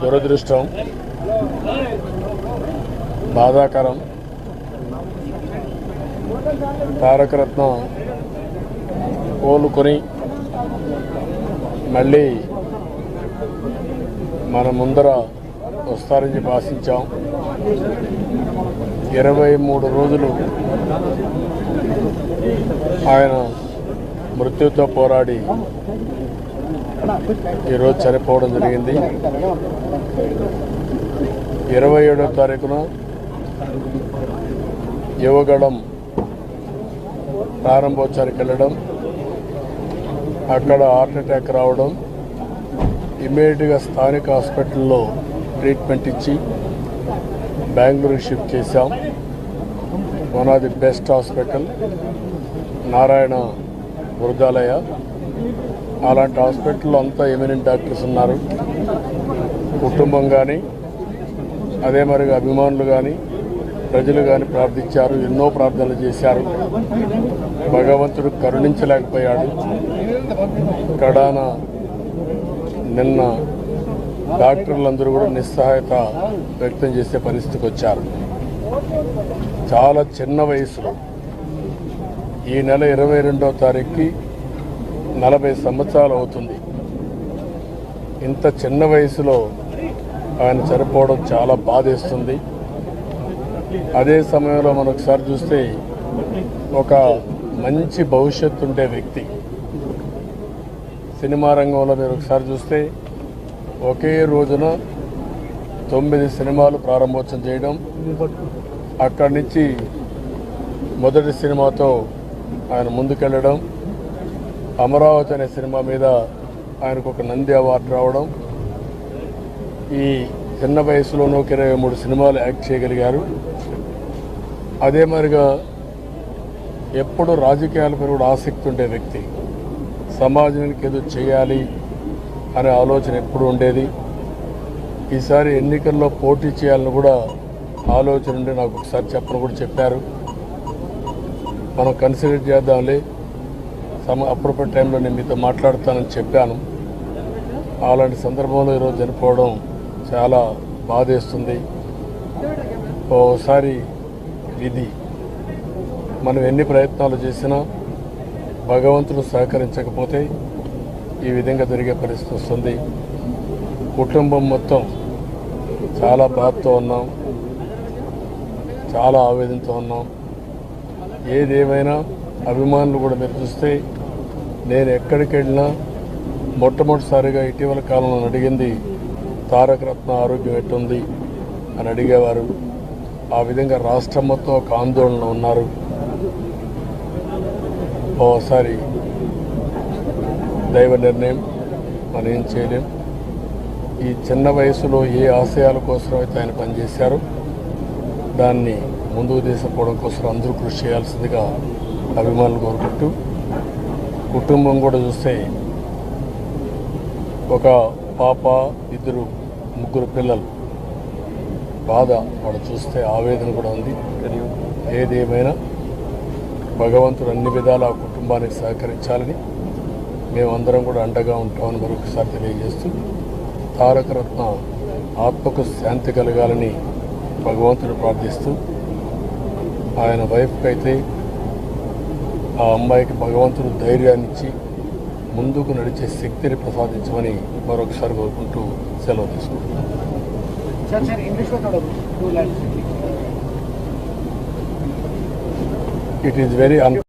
దురదృష్టం బాధాకరం తారకరత్న కోలుకొని మళ్ళీ మన ముందర వస్తారని చెప్పి ఆశించాం. ఇరవై మూడు రోజులు ఆయన మృత్యుతో పోరాడి ఈరోజు చనిపోవడం జరిగింది. ఇరవై ఏడో తారీఖున యువగడం ప్రారంభోత్సవానికి వెళ్ళడం అక్కడ హార్ట్ అటాక్ రావడం ఇమ్మీడియట్గా స్థానిక హాస్పిటల్లో ట్రీట్మెంట్ ఇచ్చి బెంగళూరు షిఫ్ట్ చేశాం. One of the best hospital Narayana మృగాలయ అలాంటి హాస్పిటల్లో అంతా ఎమినెంట్ డాక్టర్స్ ఉన్నారు. కుటుంబం కానీ అదే మరి అభిమానులు కానీ ప్రజలు కానీ ప్రార్థించారు ఎన్నో ప్రార్థనలు చేశారు. భగవంతుడు కరుణించలేకపోయాడు. కడాన నిన్న డాక్టర్లందరూ కూడా నిస్సహాయత వ్యక్తం చేసే పరిస్థితికి వచ్చారు. చాలా చిన్న వయసులో ఈ నెల ఇరవై రెండవ తారీఖుకి నలభై సంవత్సరాలు అవుతుంది. ఇంత చిన్న వయసులో ఆయన చనిపోవడం చాలా బాధేస్తుంది. అదే సమయంలో మనం ఒకసారి చూస్తే ఒక మంచి భవిష్యత్తు ఉండే వ్యక్తి. సినిమా రంగంలో మీరు ఒకసారి చూస్తే ఒకే రోజున తొమ్మిది సినిమాలు ప్రారంభోత్సవం చేయడం. అక్కడి నుంచి మొదటి సినిమాతో ఆయన ముందుకెళ్ళడం. అమరావతి అనే సినిమా మీద ఆయనకు ఒక నంది అవార్డు రావడం ఈ చిన్న వయసులోనూ ఒక ఇరవై మూడు సినిమాలు యాక్ట్ చేయగలిగారు. అదే మరిగా ఎప్పుడు రాజకీయాలపై కూడా ఆసక్తి ఉండే వ్యక్తి. సమాజానికి ఏదో చేయాలి అనే ఆలోచన ఎప్పుడు ఉండేది. ఈసారి ఎన్నికల్లో పోటీ చేయాలని కూడా ఆలోచన ఉండి నాకు ఒకసారి చెప్పను కూడా చెప్పారు. మనం కన్సిడర్ చేద్దాంలే. సమ అప్పుడప్పుడు టైంలో నేను మీతో మాట్లాడతానని చెప్పాను. అలాంటి సందర్భంలో ఈరోజు చనిపోవడం చాలా బాధేస్తుంది. ఓసారి విధి. మనం ఎన్ని ప్రయత్నాలు చేసినా భగవంతుడు సహకరించకపోతే ఈ విధంగా జరిగే పరిస్థితి వస్తుంది. కుటుంబం మొత్తం చాలా బాధతో ఉన్నాం. చాలా ఆవేదనతో ఉన్నాం. ఏదేమైనా అభిమానులు కూడా మీరు చూస్తే నేను ఎక్కడికి వెళ్ళినా మొట్టమొదటిసారిగా ఇటీవల కాలంలో అడిగింది తారక రత్న ఆరోగ్యం ఎట్టుంది అని అడిగేవారు. ఆ విధంగా రాష్ట్రం మొత్తం ఒక ఆందోళన ఉన్నారు. ఓసారి దైవ నిర్ణయం మనం ఏం చేయలేం. ఈ చిన్న వయసులో ఏ ఆశయాల కోసం అయితే ఆయన పనిచేశారో దాన్ని ముందుకు తీసుకుపోవడం కోసం అందరూ కృషి చేయాల్సిందిగా అభిమానులు కోరుకుంటూ కుటుంబం కూడా చూస్తే ఒక పాప ఇద్దరు ముగ్గురు పిల్లలు బాధ వాళ్ళు చూస్తే ఆవేదన కూడా ఉంది. ఏదేమైనా భగవంతుడు అన్ని విధాల ఆ కుటుంబానికి సహకరించాలని మేమందరం కూడా అండగా ఉంటామని మరొకసారి తెలియజేస్తూ తారకరత్న ఆత్మకు శాంతి కలగాలని భగవంతుడు ప్రార్థిస్తూ ఆయన వైఫ్కి అయితే ఆ అమ్మాయికి భగవంతుడు ధైర్యాన్ని ఇచ్చి ముందుకు నడిచే శక్తిని ప్రసాదించమని మరొకసారి కోరుకుంటూ సెలవు తీసుకుంటున్నాను. It is very an